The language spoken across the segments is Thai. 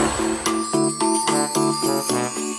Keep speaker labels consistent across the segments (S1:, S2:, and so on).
S1: Thank you.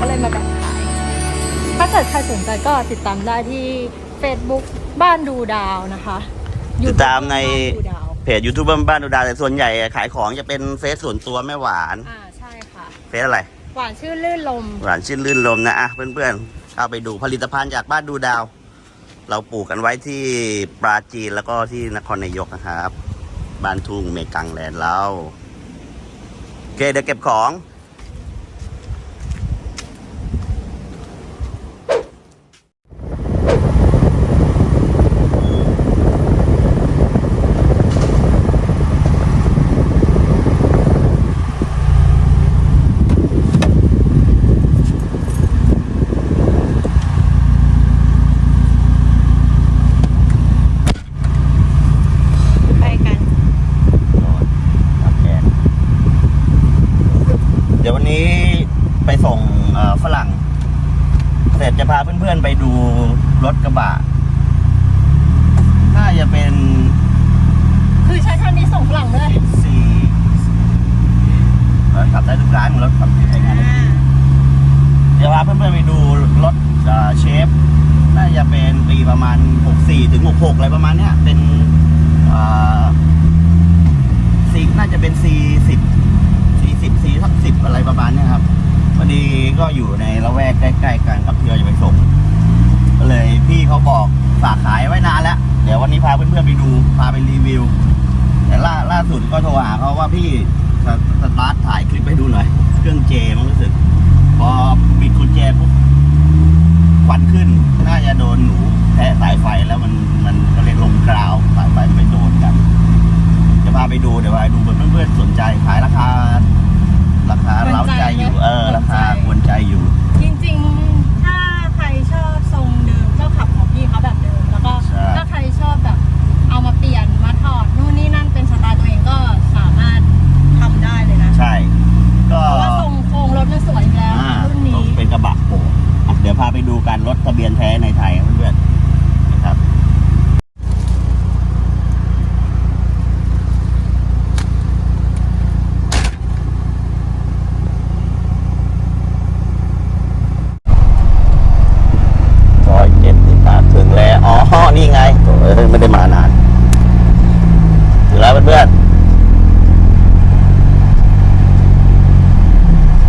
S1: กินนะคะก็เลยมาแบ่งขาย ถ้าเกิดใครสนใจก็ติดตามได้ที่ Facebook บ้านดูดาวนะคะ
S2: ติดตามใน
S1: บ้านดูดาว
S2: เพจยูทูบเบอร์บ้านดูดาแต่ส่วนใหญ่ขายของจะเป็นเฟซส่วนตัวแม่หวาน
S1: อ่าใช่ค่ะ
S2: เฟซอะไร
S1: หวานชื่อลื่นลม
S2: หวานชื่นลื่นลมนะอะเพื่อนๆเข้าไปดูผลิตภัณฑ์จากบ้านดูดาว เราปลูกกันไว้ที่ปราจีนแล้วก็ที่นครนายกนะครับ บ้านทุ่งเมกังแลนด์เราโอเคเดี๋ยวเก็บของ
S1: ไปกัน
S2: เดี๋ยววันนี้ไปส่งเอ่อฝรั่ง เส ร็จจะพาเพื่อนๆไปดูรถกระบะ น่าจะเป็น
S1: คือใช้คันนี้ส่งฝรั่งเลย
S2: สี่รถขับได้ทุกร้านรถขับใช้งานได้เดี๋ยวพาเพื่อนๆไปดูรถเอ่อเชฟ น่าจะเป็นปีประมาณ 64 ถึง 66 อะไรประมาณเนี้ย เป็นเอ่อซีน่าจะเป็น C10 40 C สัก10 อะไรประมาณเนี้ยครับพอดีก็อยู่ในละแวกใกล้ๆกันกับที่เราจะไปส่ง ก็เลยพี่เขาบอกฝากขายไว้นานแล้ว เดี๋ยววันนี้พาเพื่อนๆไปดูพาไปรีวิว แต่ล่าล่าสุดก็โทรหาเขาว่าพี่สสตาร์ทถ่ายคลิปให้ดูหน่อย เครื่องเจมันรู้สึก พอปิดกุญแจปุ๊บควันขึ้น น่าจะโดนหนูแทะสายไฟแล้วมันมันก็เลยลงกราวสายไฟไปโดนกัน จะพาไปดูเดี๋ยวพาไปดูเพื่อนๆสนใจขายราคา ราคาเล้าใจอยู่ เออ ราคาควรใจอยู่
S1: จริงๆ ถ้าใครชอบทรงเดิมก็ขับของพี่เขาแบบเดิม แล้วก็
S2: ใช่
S1: ถ้าใครชอบแบบ เอามาเปลี่ยนมาถอดนู่นนี่นั่นเป็นสไตล์ตัวเองก็สามารถทำได้เลยนะ
S2: ใช่ ก็
S1: เพราะว่าทรงโครงรถมันสวยอยู่แล้ว
S2: อ่า
S1: รุ่นนี้
S2: เป็นกระบะโป่งอะเดี๋ยวพาไปดูกันรถทะเบียนแท้ในไทยครับเพื่อนๆนะครับ ซอยเจ็ดสิบสามถึงแล้ว อ๋อ นี่ไงโอ้ยไม่ได้มานาน ถึงแล้วเพื่อนๆ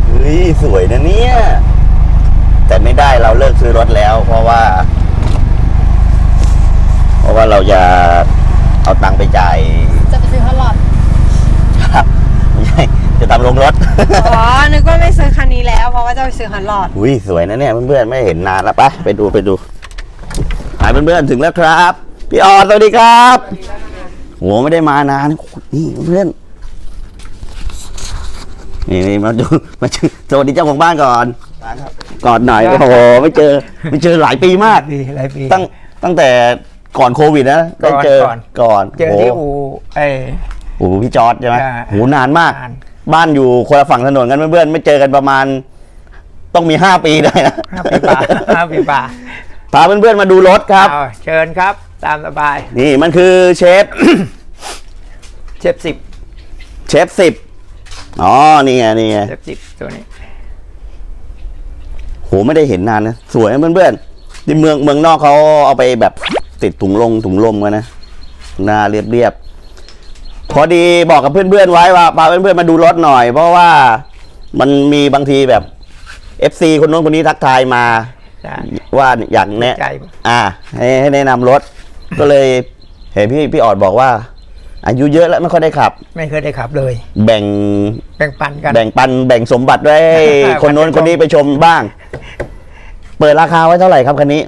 S2: เฮ้ย สวยนะเนี่ย แต่ไม่ได้เราเลิกซื้อรถแล้ว เพราะว่า เพราะว่าเราจะเอาตังค์ไปจ่าย
S1: จะไปซื้อฮอลลอด
S2: ไม่ใช่ จะทำลงรถ
S1: อ๋อ นึกว่าไม่ซื้อคันนี้แล้ว เพราะว่าจะไปซื้ อฮอลลอด
S2: อุ้ยสวยนะเนี่ยเพื่อนๆไม่เห็นนานแล้วไปะไปดูไปดูหายเพื่อนๆถึงแล้วครับ พี่ออสวัสดีครับโหไม่ได้มานานนี่เพื่อนนี่นี่มาดูมาดูสวัสดีเจ้าของบ้านก่อนก่อนหน่อยโอ้โหไม่เจอไม่เจอหลายปีมาก
S3: ปีหลายปี
S2: ตั้งตั้งแต่ก่อนโควิดนะได้เจอ
S3: ก่อน
S2: ก่อน
S3: เจอที่อูไอ้
S2: โอ้โหพี่จอร์ดใช่ไหม
S3: ใช่
S2: โหนานมาก
S3: นาน
S2: บ้านอยู่คนละฝั่งถนนกันเพื่อนๆไม่เจอกันประมาณ ต้องมีห้าปีได้นะ
S3: ห้าปีป่าห้าปีป่า
S2: พาเพื่อนๆมาดูรถครับ
S3: เอาเชิญครับ ตามสบาย
S2: นี่มันคือเชฟ
S3: เชฟสิบ
S2: เชฟสิบอ๋อ นี่ไง นี่ไง
S3: เจ็ดสิบตัวนี้
S2: โหไม่ได้เห็นนานนะ สวยนะเพื่อนๆที่เมืองเมืองนอกเขาเอาไปแบบติดถุงลงถุงลมกันนะ หน้าเรียบเรียบๆพอดีบอกกับเพื่อนๆไว้ว่าพาเพื่อนๆมาดูรถหน่อย เพราะว่ามันมีบางทีแบบ FC คนโน้นคนนี้ทักทายมา
S3: ใช่
S2: ว่าอยากแนะ
S3: ใจ
S2: อ่าให้ให้แนะนำรถ ก็เลยเห็นพี่พี่ออดบอกว่า อายุเยอะแล้วไม่ค่อยได้ขับ
S3: ไม่เคยได้ขับเลย
S2: แบ่ง
S3: แบ่งปันกัน
S2: แบ่งปันแบ่งสมบัติไว้ให้คนโน้นคนนี้ไปชมบ้าง เปิดราคาไว้เท่าไหร่ครับคันนี้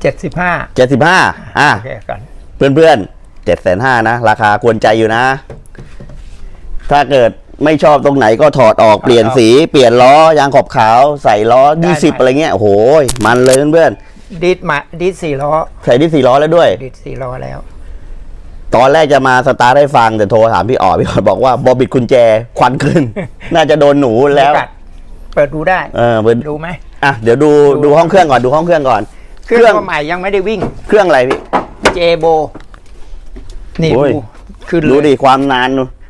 S3: เจ็ดสิบห้า
S2: เจ็ดสิบห้าอะ
S3: โอเคกัน
S2: เพื่อนเพื่อนเจ็ดแสนห้านะ ราคาควรใจอยู่นะ ถ้าเกิด ไม่ชอบตรงไหนก็ถอดออกเปลี่ยนสีเปลี่ยนล้อยางขอบขาวใส่ล้อยี่สิบอะไรเงี้ยโอ้โหมันเลยเพื่อน
S3: ดิสมาดิสสี่ล้อ
S2: ๆใส่ที่สี่ล้อแล้วด้วย
S3: ดิสสี่ล้อแล้ว
S2: ตอนแรกจะมาสตาร์ทให้ฟังแต่โทรถามพี่อ๋อพี่อ๋อบอกว่าบอบิดกุญแจควันขึ้น น่าจะโดนหนูแล้ว
S3: เดี๋ยกัดเปิดดูได้
S2: เออเปิด
S3: ดูไหม
S2: อะเดี๋ยวดู ดูห้องเครื่องก่อนดูห้องเครื่องก่อน
S3: เครื่องตัวใหม่ยังไม่ได้วิ่ง
S2: เครื่องอะไรพี่
S3: เจโบ นี่
S2: โอ้ย
S3: ดู ขึ้นเลย
S2: ดูดิความนานนู่น
S3: ดู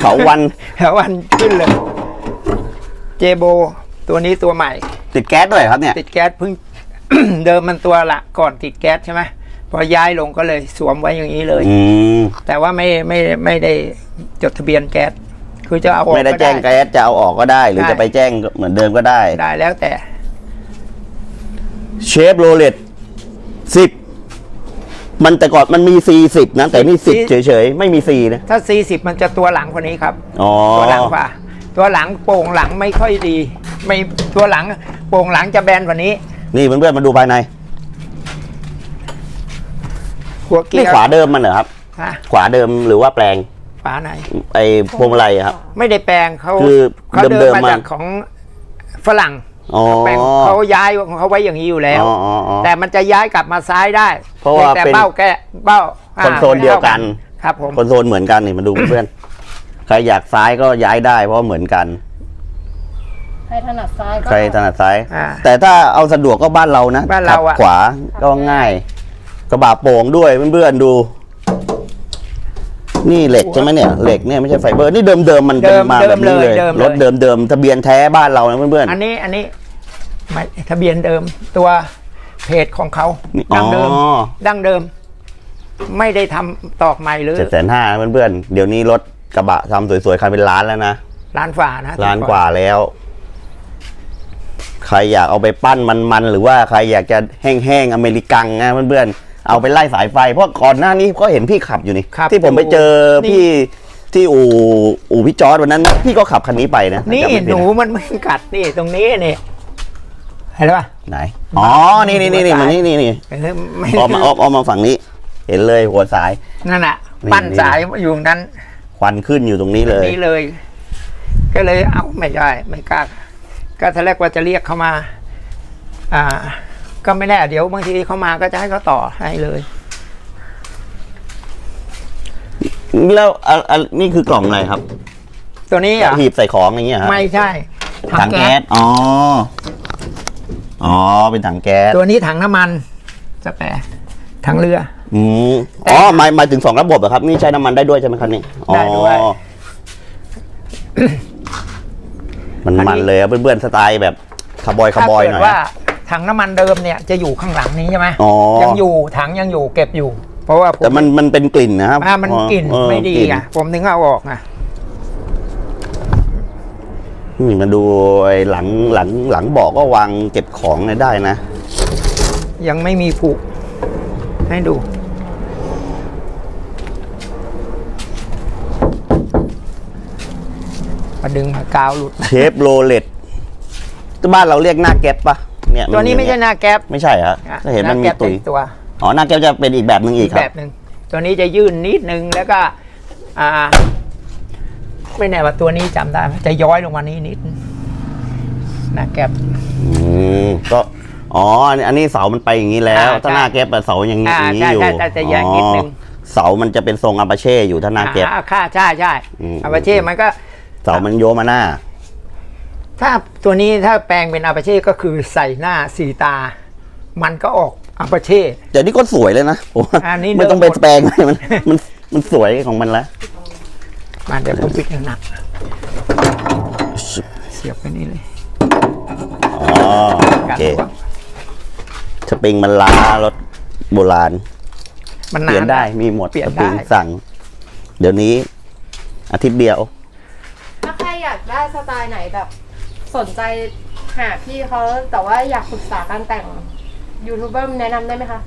S2: เขาวัน
S3: แล้ววันขึ้นเลย เจโบ ตัวนี้ตัวใหม่
S2: ติดแก๊สด้วยครับเนี่ย
S3: ติดแก๊สเพิ่งเดิมมันตัวละก่อนติดแก๊สใช่ไหมพอย้ายลงก็เลยสวมไว้อย่างนี้เลย
S2: อืม
S3: แต่ว่าไม่ไม่ไม่ได้จดทะเบียนแก๊สคือจะเอาออก
S2: ไม่ได้
S3: ก็
S2: แจ้งแก๊สจะเอาออกก็ได้ หรือ
S3: ได้
S2: จะไปแจ้งก็เหมือนเดิมก็ได้
S3: ได้แล้วแต่
S2: เชฟโรเลตสิบ มันแต่ก่อนมันมี C สิบนะ แต่นี่สิบ
S3: C
S2: เฉยๆ ไม่มี C นะ
S3: ถ้า 40 มันจะตัวหลังกว่านี้ครับ
S2: อ๋อ
S3: ตัวหลังกว่า ตัวหลังโป่งหลังไม่ค่อยดี ไม่ตัวหลังโป่งหลังจะแบนกว่านี้
S2: นี่เพื่อนๆมาดูภายใน
S3: หัวเกี
S2: นี่
S3: ยร์
S2: ขวาเดิมมันเหรอครับ
S3: ฮะ
S2: ขวาเดิมหรือว่าแปลง
S3: ฝาไหน
S2: ไอ้พวงมาลัยอะครับ
S3: ไม่ได้แปลงเขา
S2: คือ
S3: เขา
S2: เดิ
S3: เดิ
S2: ม
S3: น
S2: ๆ
S3: มา
S2: มา
S3: จากของฝรั่ง
S2: อ๋อ
S3: แปลงเขาย้ายของเขาไว้อย่างนี้อยู่แล้ว
S2: อ๋ออ๋ออ๋อ
S3: แต่มันจะย้ายกลับมาซ้ายได้
S2: เพราะว่า
S3: แต่
S2: เป็น
S3: เบ้าแก้เบ้าอ่า
S2: คอนโซลเดียวกัน
S3: ครับผม
S2: คอนโซลเหมือนกันนี่มาดู เพื่อนๆใครอยากซ้ายก็ย้ายได้เพราะเหมือนกัน
S1: ใครถนัดซ้ายก็
S2: ใครถนัดซ้าย
S3: อ่า
S2: แต่ถ้าเอาสะดวกก็บ้านเรานะ
S3: บ้านเราอะ
S2: ขัขวาก็ง่าย กระบะโป่งด้วยเพื่อนๆดู นี่เหล็กใช่ไหมเนี่ยเหล็กเนี่ยไม่ใช่ไฟเบอร์นี่เดิมๆมันเป็นมาแบบนี้เลยรถเดิมๆทะเบียนแท้บ้านเรานะเพื่อน
S3: อันนี้อันนี้ไม่ทะเบียนเดิมตัวเพจของเขา
S2: นี่อ๋อ
S3: ดั้งเดิมดั้งเดิม ไม่ได้ทำตอกใหม่หรือ
S2: เจ็ดแสนห้าเพื่อนๆเดี๋ยวนี้รถกระบะทำสวยๆคันเป็นล้านแล้วนะ
S3: ร้านฝ่านะ
S2: ล้านกว่าแล้ว ใครอยากเอาไปปั้นมันๆหรือว่าใครอยากจะแห้งๆอเมริกันนะเพื่อนๆ เอาไปไล่สายไฟ เพราะก่อนหน้านี้ก็เห็นพี่ขับอยู่นี่
S3: ครับ
S2: ที่ผมไปเจอ
S3: นี่
S2: พี่ที่อู่อู่พี่จอร์ดวันนั้นพี่ก็ขับคันนี้ไปนะ
S3: นี่
S2: จำไม่ผิด
S3: หนูมันไม่กัดนี่ตรงนี้นี่เห็นปะ
S2: ไหนอ๋อนี่นี่นี่นี่มันนี่นี่นี่
S3: เออไม่
S2: ออกมาออกออกมาฝั่งนี้ เห็นเลยหัวสาย
S3: นั่นแหะ
S2: นี่
S3: ปั้น
S2: นี่
S3: สายอยู่ตรงนั้น
S2: ควันขึ้นอยู่ตรงนี้เลย
S3: นี่เลย ก็เลยเอาไม่ได้ ไม่กล้าก็ทีแรกว่าจะเรียกเขามา อ่า ก็ไม่แน่เดี๋ยวบางทีเขามาก็จะให้เขาต่อให้เลย
S2: แล้วอะอะนี่คือกล่องอะไรครับ
S3: ตัวนี้อะ
S2: หีบใส่ของอย่างเงี้ยฮะ
S3: ไม่ใช่
S2: ถังแก๊สอ๋ออ๋อเป็นถังแก๊ส
S3: ตัวนี้ถังน้ำมันสแปรถังเรือ
S2: อืมอ๋อหมายหมายถึงสองระบบเหรอครับ นี่ใช้น้ำมันได้ด้วยใช่ไหมครับนี่อ๋อ
S3: ได้ด้วย
S2: มัน
S3: อันนี้
S2: มันเลยอะเพื่อนๆสไตล์แบบคาร์บอยคา
S3: ถ้า
S2: ร์บอย
S3: เกิ
S2: ห
S3: ด
S2: น่อย
S3: ว่า ถังน้ำมันเดิมเนี่ยจะอยู่ข้างหลังนี้ใช่ไหม
S2: อ๋อ
S3: ยังอยู่ถังยังอยู่เก็บอยู่ เพราะว่าผม
S2: แต่มันมันเป็นกลิ่นนะครับ
S3: อ่ามันกลิ่น
S2: เออ
S3: ไม่ดี
S2: กลิ่น
S3: อะผมถึงเอาออกอะ
S2: นี่มาดูไอ้หลังหลังหลังเบอกก็วางเก็บของเนี่ยได้นะ
S3: ยังไม่มีผูกให้ดู มาดึงมากาวหลุด
S2: เชฟโรเลตบ้านเราเรียกหน้าแก๊ปปะ เนี่ย
S3: ตัวนี้ไม่ใช่หน้าแก๊ป
S2: ไม่ใช่ฮะ
S3: อะ
S2: ถ้าเห็นมัน
S3: ห
S2: มี
S3: แก๊ป
S2: ตุย
S3: เป็นตัว
S2: อ๋อหน้าแก๊ปจะเป็นอีกแบบหนึ่งอี
S3: อี
S2: ก
S3: ก
S2: ครั
S3: แบบบหนึ่งตัวนี้จะยื่นนิดนึงแล้วก็ อ่า ไม่แน่ว่าตัวนี้จำได้ไหมจะย้อยลงมานี้นิดหน้าแก๊ป
S2: อืมก็อ๋ออันนี้อันนี้เสามันไปอย่างนี้แล้ว
S3: อ่า
S2: ถ้าหน้าแก๊ปอะเสาอย่างนี้
S3: อ่า
S2: อย่างนี้
S3: ใช่
S2: อยู่
S3: ใช่ใช่จะแยกนิดนึง
S2: อ๋อเสามันจะเป็นทรงอาปาเช่อยู่ถ้าหน้าแก๊ป
S3: อ่าค่าใช่ใช่
S2: อืม
S3: อาปาเช่มันก็
S2: เสามันโยมาหน้า
S3: ถ้าตัวนี้ถ้าแปลงเป็นอาปาเช่ก็คือใส่หน้าสีตา มันก็ออกอาปาเช่
S2: แต่นี่ก็สวยเลยนะผมว่า
S3: อันนี้
S2: ไม่ต้องไป
S3: เดิมหมด
S2: แปลงเลยมันมันมันสวยของมันแล้ว
S3: มาเดี๋ยวผมปิดหนักๆเสียบไปนี่เลย
S2: อ๋อโอ
S3: กัน
S2: เค
S3: หัว
S2: สปริงมันล้ารถโบราณ
S3: มัน
S2: เปลี่ยน
S3: นาน
S2: ได้มีหมด
S3: เปลี่ยน
S2: สปริง
S3: ได้
S2: สั่ง เดี๋ยวนี้อาทิตย์เดียว
S1: ถ้าใครอยากได้สไตล์ไหนแบบ สนใจหาพี่เขาแต่ว่าอยากศึกษาการแต่งยูทูบเบอร์แนะนำได้ไหมคะ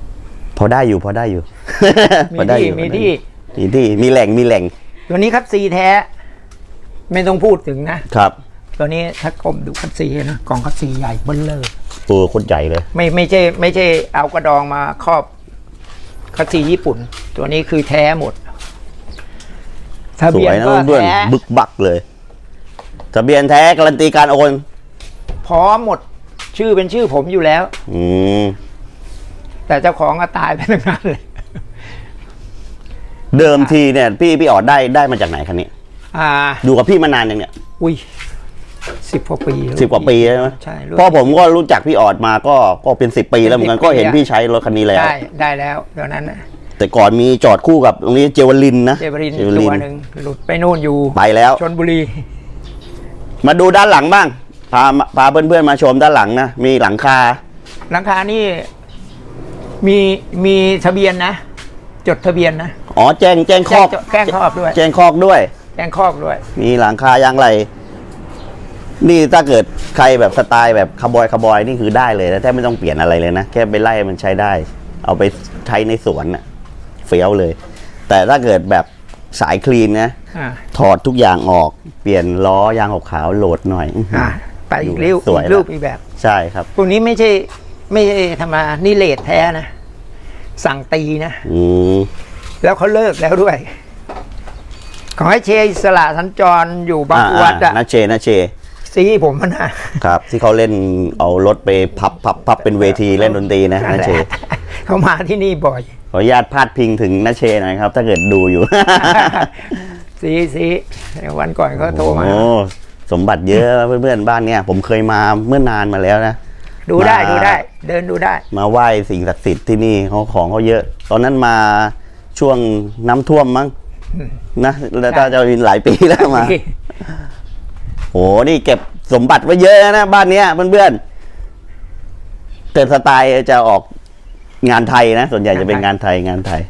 S2: พอได้อยู่พอได้อยู่
S3: มี
S2: พอได้
S3: ที่
S2: อยู่
S3: มี
S2: พอได้
S3: ที่
S2: มีที่มีแหล่งมีแหล่ง
S3: ตัวนี้ครับซีแท้ ไม่ต้องพูดถึงนะ
S2: ครับ
S3: ตัวนี้ถ้ากลมดูคัดซีนะกล่องคัดซีใหญ่เบิ้ลเลอร์
S2: โอ้โคตรใหญ่เลย
S3: ไม่ไม่ใช่ไม่ใช่เอากระดองมาครอบคัดซีญี่ปุ่น ตัวนี้คือแท้หมดทะ
S2: ส
S3: เบีย
S2: วนยนะ
S3: ก็
S2: เพื่อน
S3: แท้
S2: ๆบึกบักเลย ทะเบียนแท้การันตีการโอน
S3: พร้อมหมดชื่อเป็นชื่อผมอยู่แล้ว
S2: อืม
S3: แต่เจ้าของก็ตายไปทั้งนั้นเลย
S2: เดิมทีเนี่ยพี่พี่ออดได้ได้มาจากไหนคันนี้
S3: อ่า
S2: อยู่กับพี่มานานยังเนี่ย
S3: อุ้ยสิบกว่าปีแล้ว
S2: สิบกว่าปีใช่ไหม
S3: ใช่
S2: เพราะผมก็รู้จักพี่ออดมาก็ก็เป็นสิบปีแล้วเหมือนกัน
S3: เป็น10
S2: ก็เห็น
S3: ปีอะ
S2: พี่ใช้รถคันนี้แล้ว
S3: ได้ได้แล้วตอนนั้นน่ะ
S2: แต่ก่อนมีจอดคู่กับตรงนี้เจวลินนะ
S3: เจบริน
S2: เจว
S3: ตั
S2: ลิ
S3: วนหนึ่งหลุดไปนู่นอยู่
S2: ไปแล้ว
S3: ชนบุรี
S2: มาดูด้านหลังบ้าง พาพาเพื่อนๆมาชมด้านหลังนะ มีหลังคา
S3: หลังคานี่มีมีทะเบียนนะ จดทะเบียนนะ
S2: อ๋อแจ้งแจ้งคอก
S3: แจ้งคอกด้วย
S2: แจ้งคอกด้วย
S3: แจ้งคอกด้วย
S2: มีหลังคายางไร นี่ถ้าเกิดใครแบบสไตล์แบบคาร์บอยคาร์บอยนี่คือได้เลยนะแทบไม่ต้องเปลี่ยนอะไรเลยนะ แค่ไปไล่มันใช้ได้ เอาไปใช้ในสวนน่ะเฟี้ยวเลย แต่ถ้าเกิดแบบ สายคลีนนะ
S3: อ่า
S2: ถอดทุกอย่างออกเปลี่ยนล้อยางขาวๆโหลดหน่อยอื้อหือ
S3: อ่าไปอีก
S2: ดู
S3: รูป
S2: สวย
S3: อีกรูป
S2: ละ
S3: อีกแบบ
S2: ใช่ครับ
S3: พวกนี้ไม่ใช่ไม่ใช่ธรรมดานี่เลทแท้นะ สั่งตีนะ
S2: อืม
S3: แล้วเขาเลิกแล้วด้วย ของไอ้เชยอิสระสัญจรอยู่บาง
S2: อ่า
S3: วัดอะ
S2: นาเชนาเช
S3: ซีผมมันนะ
S2: ครับ ที่เขาเล่นเอารถไปพับพับพับเป็นเวทีเล่นดนตรีนะนาเช
S3: เขามาที่นี่บ่อย
S2: ขออนุญาตพาดพิงถึงนาเชหน่อยครับ ถ้าเกิดดูอยู่
S3: ซีซีวันก่อนเขาโทรมา
S2: โอ้สมบัติเยอะเพื่อนๆบ้านเนี่ย ผมเคยมาเมื่อนานมาแล้วนะ
S3: ดูได้
S2: มา
S3: ดูได้ เดินดูได้
S2: มาไหว้สิ่งศักดิ์สิทธิ์ที่นี่เขาของเขาเยอะ ตอนนั้นมาช่วงน้ำท่วมมั้งนะแล้วถ้าจะมีหลายปีแล้วมา โหนี่เก็บสมบัติไว้เยอะนะบ้านเนี้ยเพื่อนๆแต่สไตล์จะออกงานไทยนะ ส่วนใหญ่จะเป็นงานไทยงานไทย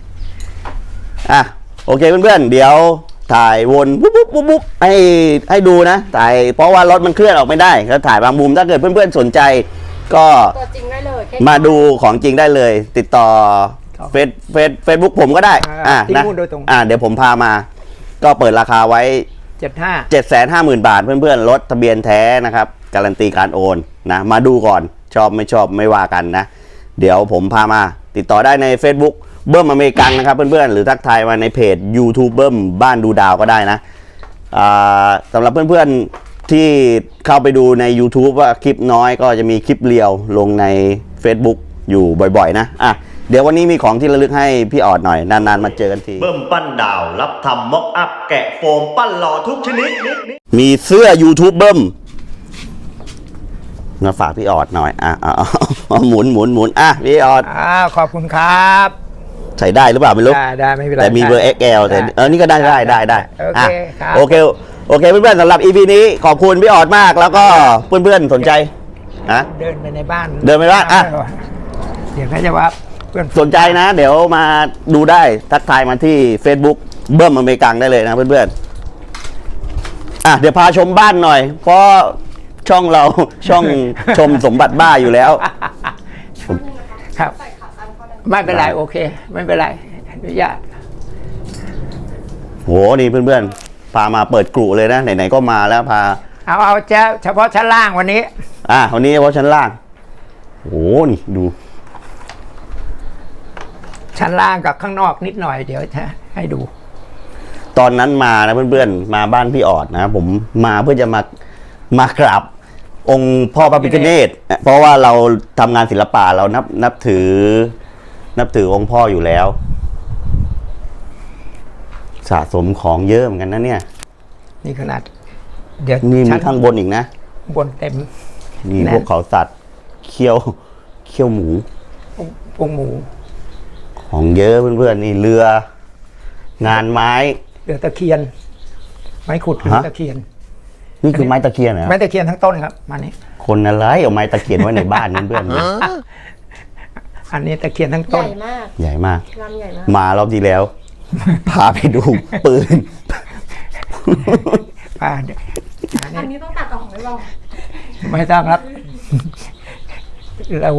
S2: อะ โอเคเพื่อนๆ เดี๋ยวถ่ายวนปุ๊บปุ๊บปุ๊บปุ๊บให้ให้ดูนะ ถ่ายเพราะว่ารถมันเคลื่อนออกไม่ได้ก็ถ่ายบางมุมถ้าเกิดเพื่อนๆ สนใจ ก็
S1: ตัวจริงได้เลยแค่
S2: มาดูของจริงได้เลย ติดต่อเฟซเฟซเฟซบุ๊กผมก็ได้
S3: อ่า
S2: อะ
S3: ที่
S2: นะ
S3: นู่นโดยตรง
S2: อ่าเดี๋ยวผมพามา ก็เปิดราคาไว้
S3: เจ็ดห้า
S2: 7 5 0 0 0 บาทเพื่อนๆ รถทะเบียนแท้นะครับ การันตีการโอนนะ มาดูก่อนชอบไม่ชอบไม่ว่ากันนะ เดี๋ยวผมพามาติดต่อได้ใน Facebook เบิ้มอเมริกันนะครับเพื่อนๆ หรือทักทายมาในเพจ YouTube เบิ้มบ้านดูดาวก็ได้นะอ่าสำหรับเพื่อนๆ ที่เข้าไปดูใน YouTube ว่าคลิปน้อยก็จะมีคลิปเรียวลงใน Facebook อยู่บ่อยๆ นะอะ เดี๋ยววันนี้มีของที่ระลึกให้พี่ออดหน่อย นานๆ มาเจอกันที เบิ้มปั้นดาวรับทำม็อกอัพแกะโฟมปั้นหล่อทุกชนิดมีเสื้อ YouTube เบิ้มมาฝากพี่ออดหน่อย อะเอาเอาเอาหมุนหมุนหมุนอะพี่ออด
S3: อ้าวขอบคุณครับ
S2: ใส่ได้หรือเปล่าไม่รู้
S3: ได้ได้ไม่เป็นไร
S2: แต่มีเบอร์
S3: ได้
S2: XL แต่เออนี่ก็ได้ได้ได้ได้
S3: โอเค
S2: อะ
S3: ครับ
S2: โอเคโอเคเพื่อนๆสำหรับ EP นี้ขอบคุณพี่ออดมาก แล้วก็เพื่อนๆสนใจนะ
S3: เดินไปในบ้าน
S2: เดินไปบ้านอะ
S3: เดี๋ยวเขาจะว่า เพื่อน
S2: สนใจนะ เดี๋ยวมาดูได้ทักทายมาที่ Facebook เบิ้มอเมริกังได้เลยนะเพื่อนๆอะเดี๋ยวพาชมบ้านหน่อย เพราะช่องเรา ช่องชมสมบัติบ้าอยู่แล้ว
S3: ครับ ไม่เป็นไรโอเค ไม่เป็นไรอนุญาต
S2: โหนี่เพื่อนๆ พามาเปิดกลุ่เลยนะไหนๆก็มาแล้วพา
S3: เอาเอาเจ้าเฉพาะชั้นล่างวันนี้
S2: อะวันนี้เฉพาะชั้นล่างโหนี่ดู
S3: ชั้นล่างกับข้างนอกนิดหน่อยเดี๋ยวจะให้ดู
S2: ตอนนั้นมานะเพื่อนๆ มาบ้านพี่ออดนะผมมาเพื่อจะมามากราบองค์พ่อพระพิฆเนศเพราะว่าเราทำงานศิลปะเรานับนับถือ นับถือองค์พ่ออยู่แล้ว สะสมของเยอะเหมือนกันนะเนี่ย
S3: นี่ขนาด เดี๋ยว
S2: นี่มี
S3: ชั้น
S2: ข้างบนอีกนะ
S3: บนเต็ม
S2: นี่
S3: แน่น
S2: พวกเขาสัตว์เคี้ยวเคี้ยวหมู
S3: ององค์หมู
S2: ของเยอะเพื่อนๆนี่เรือ งานไม้
S3: เรือตะเคียน ไม้ขุดหรือ
S2: ฮะ
S3: ตะเคียน
S2: นี่คือไม้ตะเคียนเหรอ
S3: ไม้ตะเคียนทั้งต้นครับมานี่
S2: คนอะไรเอาไม้ตะเคียนไว้ในบ้านเพื่อน
S3: อันนี้ตะเคียนทั้ง
S1: ให
S3: ต้น
S1: ญ่มาก
S2: ๆใหญ่มาก
S1: ลำใหญ่มาก
S2: มารอบที่แล้ว พาไปดูปืน
S3: ป้าเดี๋ยวอัน
S1: อัน
S3: นี้
S1: นี้ต้องตัดออกไหมบ้าง
S3: ไม่ต้องครับเรา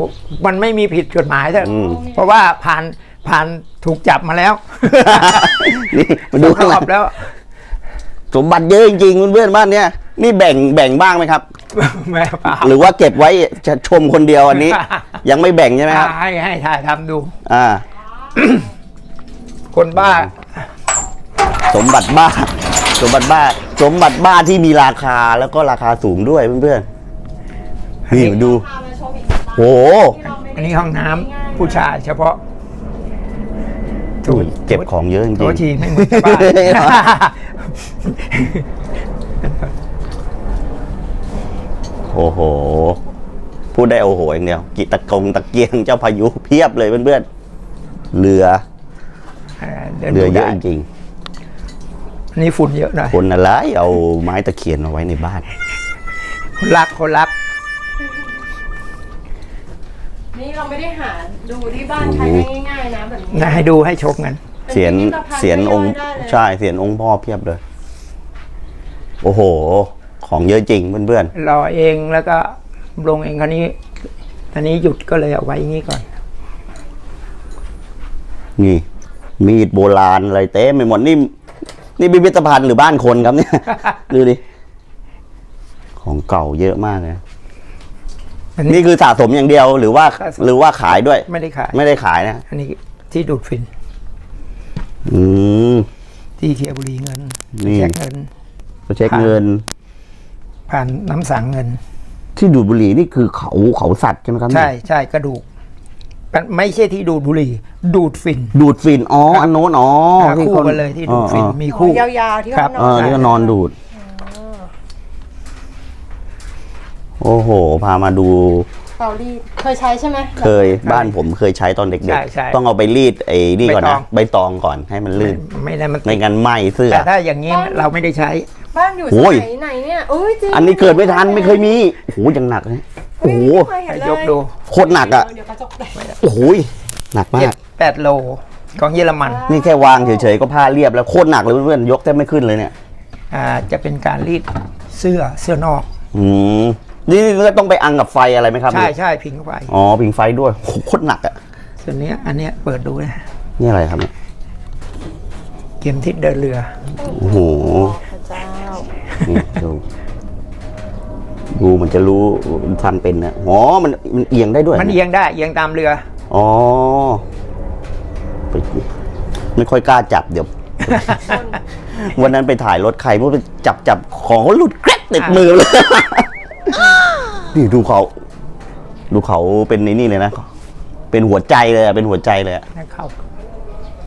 S3: มันไม่มีผิดกฎหมายเถอะ
S2: อืม
S3: เพราะว่าผ่าน ผ่านถูกจับมาแล้ว
S2: นี่มาดู
S3: ดู
S2: ข้างห
S3: ร
S2: ลั
S3: องบแล้ว
S2: สมบัติเยอะจริงๆเพื่อนๆบ้านเนี้ยนี่แบ่งแบ่งบ้างไหมครับ
S3: แม่เปล่า
S2: หรือว่าเก็บไว้จะชมคนเดียวอันนี้ ยังไม่แบ่งใช่ไหมครับ
S3: ให้ให้ถ่ายทำดู
S2: อ่า
S3: คนบ้า
S2: สมบัติบ้า สมบัติบ้า สมบัติบ้าที่มีราคาแล้วก็ราคาสูงด้วยเพื่อนๆนี่มาดู
S1: พามาชมอีก
S2: โอ้โห
S1: ที่เราไม่ได้
S3: อันนี้ห้องน้ำผู้ชายเฉพาะ
S2: อุ้ยเก็บของเยอะจริง
S3: โถ
S2: ๆ
S3: ฉี่ไม่เหมือนชาวบ้าน
S2: โอ้โห พูดได้โอ้โหอย่างเดียว กิตะกงตะเกียงเจ้าพายุเพียบเลยเพื่อนๆเรือ
S3: ดิน
S2: เรือ
S3: ดู
S2: เยอะ
S3: ได้
S2: จริง
S3: อันนี้ฝุ่นเยอะหน่อย
S2: ๆคนอะไรเอาไม้ตะเคียนมาไว้ในบ้าน
S3: คนรักคนรัก
S1: นี่เราไม่ได้หาดูที่บ้านใช้ได้ง่ายๆนะแบบนี้
S3: นะให้ดูให้ชมกัน
S2: เสียน
S1: ป็นพิพิธภัณฑ์
S2: เสียนองค์
S1: ย่ยๆได้เลย
S2: ใช่เสียนองค์พ่อเพียบเลย โอ้โห ของเยอะจริงเพื่อน
S3: รอเองแล้วก็ลงเองคันนี้อันนี้หยุดก็เลยเอาไว้อย่างนี้ก่อน
S2: ๆนี่ มีดโบราณอะไรเต็มไปหมดนี่นี่พิพิธภัณฑ์หรือบ้านคนครับเนี่ย ดูดิของเก่าเยอะมากเลย
S3: อันนี้
S2: นี่คือสะสมอย่างเดียวหรือว่า
S3: สะสม
S2: หรือว่าขายด้วย
S3: ไม่ได้ขาย
S2: ไม่ได้ขายนะ
S3: อันนี้ที่ดูดฝิ่น
S2: อืม
S3: ที่เทียบุรีเงิน
S2: นี่
S3: แจกเงิน
S2: ก็เช็คเงิน
S3: ผ่านน้ำสังเงิน
S2: ที่ดูดบุหรี่นี่คือเขาเขาสัตว์ใช่ไหมครับ
S3: ใช่ใช่กระดูกมันไม่ใช่ที่ดูดบุหรี่ ดูดฝิ่น
S2: ดูดฝิ่นอ๋ออันโน้นอ๋อ
S3: หา
S2: ที่
S3: คู่
S2: คน
S3: กันเลยที่ดูดฝิ่น
S2: อ๋อ
S3: มีคู่
S1: ยาวๆที่
S3: ครั
S1: เขา
S3: บ
S1: นอน
S2: เออที่ก็นอนดูด โอ้โห พามาดู
S1: เตารีดเคยใช้ใช่ไหม
S2: เคยบ้านผมเคยใช้ตอนเด็ก
S3: ใช่ใช่
S2: ๆ ต้องเอาไปรีดไอ้นี่ก่อนนะ
S3: ใบตอง
S2: ใบตองก่อนให้มันลื่น
S3: ไม่ได้มัน
S2: ไม่งั้นไหมเสื้อ
S3: แต่ถ้าอย่างนี้เราไม่ได้ใช้
S1: บ้านอยู่
S2: โอ้ย
S1: สมัยไหนเนี่ยโอ้ยจริง
S2: อันนี้เกิดไม่ทันไม่เคยมีโอ้โหยังหนักเลยโอ้โห
S1: ไม่เคยเห็นเลย
S3: ยกดู
S2: โคตรหนักอะ
S1: เดี๋ยวกระจกแตก
S2: โอ้โหหนักมา
S3: เจ็ด
S2: ก
S3: แปดโลของเยอรมัน
S2: นี่แค่วางเฉยๆก็ผ้าเรียบแล้วโคตรหนักเลยเพื่อนๆยกแทบไม่ขึ้นเลยเนี่ย
S3: อ่าจะเป็นการรีดเสื้อเสื้อนอก
S2: อืม นี่ก็ต้องไปอังกับไฟอะไรไหมครับ
S3: ใช่ใช่พิงไฟ
S2: อ๋อพิงไฟด้วยโอ้โหโคตรหนักอะ
S3: ส่วนเนี้ยอันเนี้ยเปิดดูนะ
S2: นี่อะไรครับเนี่ย
S3: เข็มทิศเดินเรือ
S2: โอ้โห
S1: พระเจ้า
S2: นี่ดูดูมันจะรู้ทันเป็นนะอ๋อมันมันเอียงได้ด้วย
S3: มันเอียงได้เอียงตามเรือ
S2: อ๋อไปไม่ค่อยกล้าจับเดี๋ยว วันนั้นไปถ่ายรถใครเมื่อไปจับจับของเขาหลุดแกรกติดมือเลย นี่ดูเขา ดูเขาเป็นในนี่เลยนะ เป็นหัวใจเลยอะเป็นหัวใจเลยอะ
S3: นะครับ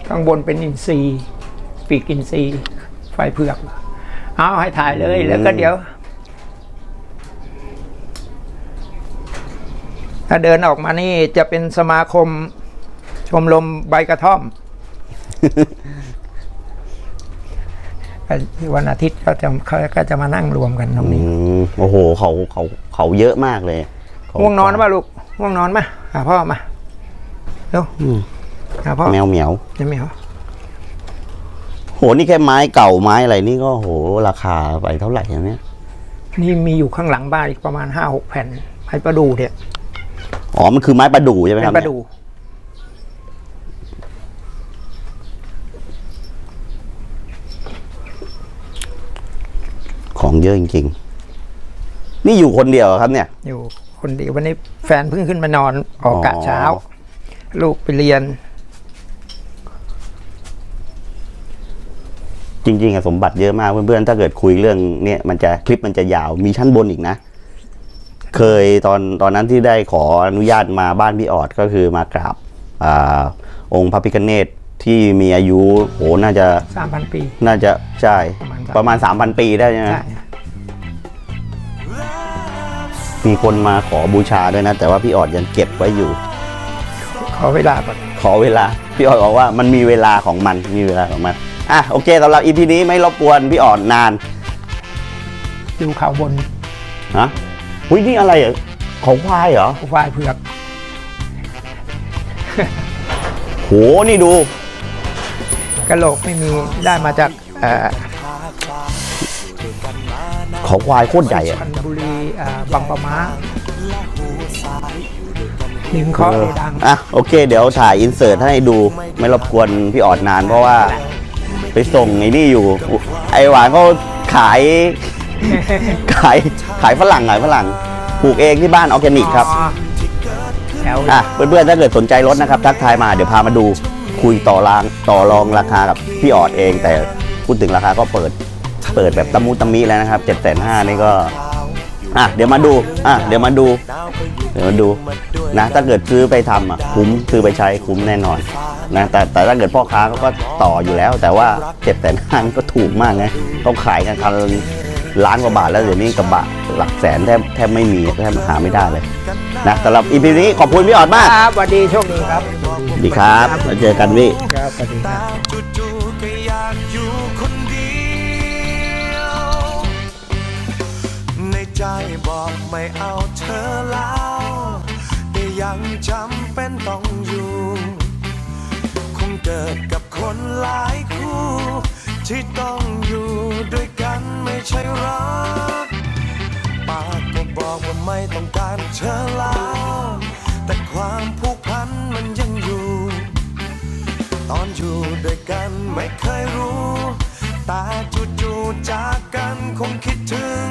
S3: ข้างบนเป็นอินทรีย์ปีกอินทรีย์ไฟเผือก เอาให้ถ่ายเลยแล้วก็เดี๋ยว ถ้าเดินออกมานี่จะเป็นสมาคมชมรมใบกระท่อม วันอาทิตย์ก็จะเขาก็จะมานั่งรวมกันตรง
S2: อื
S3: นี้
S2: มโอ้โหเขาเขาเขาเยอะมากเลยเขา
S3: ง่วงนอนป่ะลูกง่วงนอนมาหาพ่อมาเร็ว
S2: อืม
S3: หาพ่อ
S2: แมวเหมียว
S3: จะไม่เอา
S2: โหนี่แค่ไม้เก่าไม้อะไรนี่ก็โหราคาไปเท่าไหร่อย่างเนี้ย
S3: นี่มีอยู่ข้างหลังบ้านอีกประมาณห้าหกแผ่นไม้ประดูเนี่ย
S2: อ๋อมันคือไม้ประดู่ใช่ไหมค
S3: ไม้
S2: รับ
S3: ประดู
S2: ของเยอะจริงๆ นี่อยู่คนเดียวเหรอครับเนี่ย
S3: อยู่คนเดียววันนี้แฟนเพิ่งขึ้นมานอนออกกะ
S2: อ๋อ
S3: เช้าลูกไปเรียน
S2: จริงๆอะสมบัติเยอะมากเพื่อนๆ ถ้าเกิดคุยเรื่องเนี่ยมันจะคลิปมันจะยาวมีชั้นบนอีกนะ เคยตอนตอนนั้นที่ได้ขออนุญาตมาบ้านพี่ออดก็คือมากราบอาองค์พระพิฆเนศ ที่มีอายุโหน่าจะ
S3: สามพันปี
S2: น่าจะใช่
S3: ประมาณ
S2: ประมาณ 3,000 ปีได้ใช่ไหม
S3: ใช่
S2: มีคนมาขอบูชาด้วยนะ แต่ว่าพี่ออดยังเก็บไว้อยู่
S3: ขอเวลาก่อน
S2: ขอเวลา พี่ออดบอกว่ามันมีเวลาของมันมีเวลาของมันอะโอเคสำหรับ EP นี้ไม่รบกวนพี่อ่อนนาน
S3: ดูเขาบน
S2: ฮะอุ้ยนี่อะไรอะของควายเหรอ
S3: ควายเผือก
S2: โหนี่ดู
S3: กระโหลกไม่มีได้มาจากเอ่อ
S2: ของควายโคตรใหญ่อะ
S3: พันบุรีอ่าบางปะมาลิงเคาะเลยดัง
S2: อะโอเค เดี๋ยวถ่ายอินเสิร์ตให้ดูไม่รบกวนพี่ออดนาน เพราะว่าไปส่งไอ้นี่อยู่ ไอหวานเขาขายขายขายฝรั่งขายฝรั่งปลูกเองที่บ้านออร์แกนิกครับ
S3: อ๋อแถว
S2: อะเพื่อนๆถ้าเกิดสนใจรถนะครับ ทักทายมาเดี๋ยวพามาดู คุยต่อรางต่อรองราคากับพี่ออดเอง แต่พูดถึงราคาก็เปิดเปิดแบบตะมุตะมิแล้วนะครับเจ็ดแสนห้านี่ก็อะเดี๋ยวมาดูอะเดี๋ยวมาดู เดี๋ยวมาดูนะ ถ้าเกิดซื้อไปทำอะคุ้มซื้อไปใช้คุ้มแน่นอนนะแต่แต่ถ้าเกิดพ่อค้าเขาก็ต่ออยู่แล้ว แต่ว่าเจ็ดแสนห้าก็ถูกมากไงเขาขายกันคันล้านกว่าบาทแล้วเดี๋ยวนี้กระบะหลักแสนแทบแทบไม่มีแทบหาไม่ได้เลย นะสำหรับอีพีนี้ขอบคุณพี่ออดมาก
S3: ครับสวัสดีโชคดีครับ
S2: สวัสดีครับแล้วเจอกันพี่
S3: ครับสวัสดีครับ
S4: จู่ๆก็อยากอยู่คนเดียวในใจบอกไม่เอาเธอแล้วแต่ยังจำเป็นต้องอยู่ คงเกิดกับคนหลายคู่ ที่ต้องอยู่ด้วยกันไม่ใช่หรัก ไม่ต้องการเธอแล้วแต่ความผูกพันมันยังอยู่ ตอนอยู่ด้วยกันไม่เคยรู้แต่จู่ๆจากกันคงคิดถึง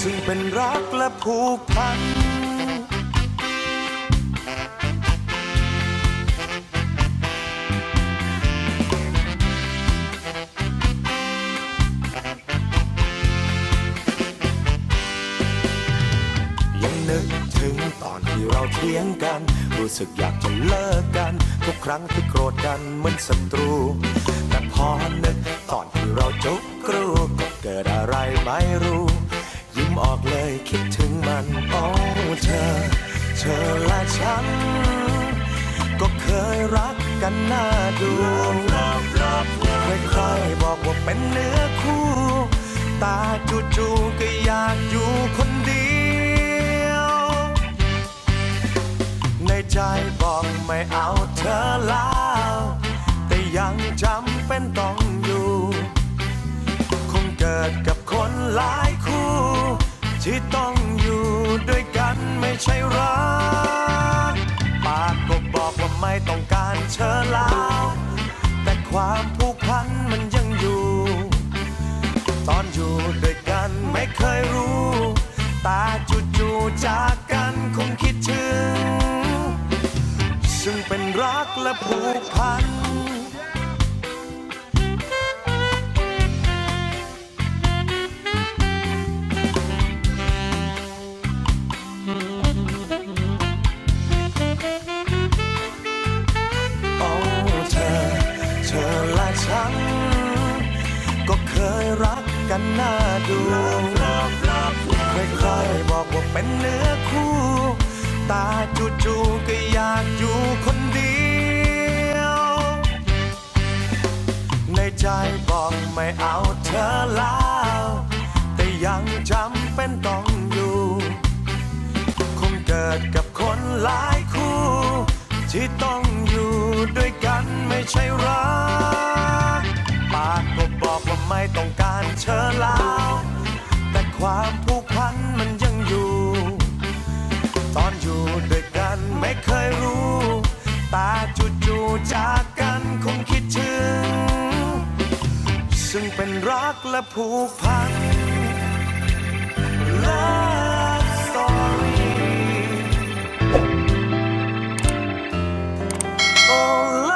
S4: ซึ่งเป็นรักและผูกพัน เถียงกัน รู้สึกอยากจะเลิกกัน ทุกครั้งที่โกรธกันเหมือนศัตรู แต่พอนึกตอนที่เราจุกกรูก็เกิดอะไรไม่รู้ ยิ้มออกเลยคิดถึงมันโอ้เธอ เธอและฉัน ก็เคยรักกันน่าดูใครๆบอกว่าเป็นเนื้อคู่ ตาจู่ๆก็อยากอยู่คน ใจบอกไม่เอาเธอแล้วแต่ยังจำเป็นต้องอยู่ คงเกิดกับคนหลายคู่ ที่ต้องอยู่ด้วยกันไม่ใช่รักปากก็บอกว่าไม่ต้องการเธอแล้วแต่ความผูกพันมันยังอยู่ ตอนอยู่ด้วยกันไม่เคยรู้ ตาจู่ๆจากกันคงคิดถึง ซึ่งเป็นรักและผูกพัน โอ้เธอ เธอและฉัน ก็เคยรักกันน่าดูใครๆบอกว่าเป็นเนื้อคู่ ตาจู่ๆก็อยากอยู่คนเดียว ในใจบอกไม่เอาเธอแล้วแต่ยังจำเป็นต้องอยู่ คงเกิดกับคนหลายคู่ ที่ต้องอยู่ด้วยกันไม่ใช่รัก ปากก็บอกว่าไม่ต้องการเธอแล้วแต่ความ ยรู้ตาจู่ๆจากกันคงคิดถึง ซึ่งเป็นรักและผูกพัน Love Story Oh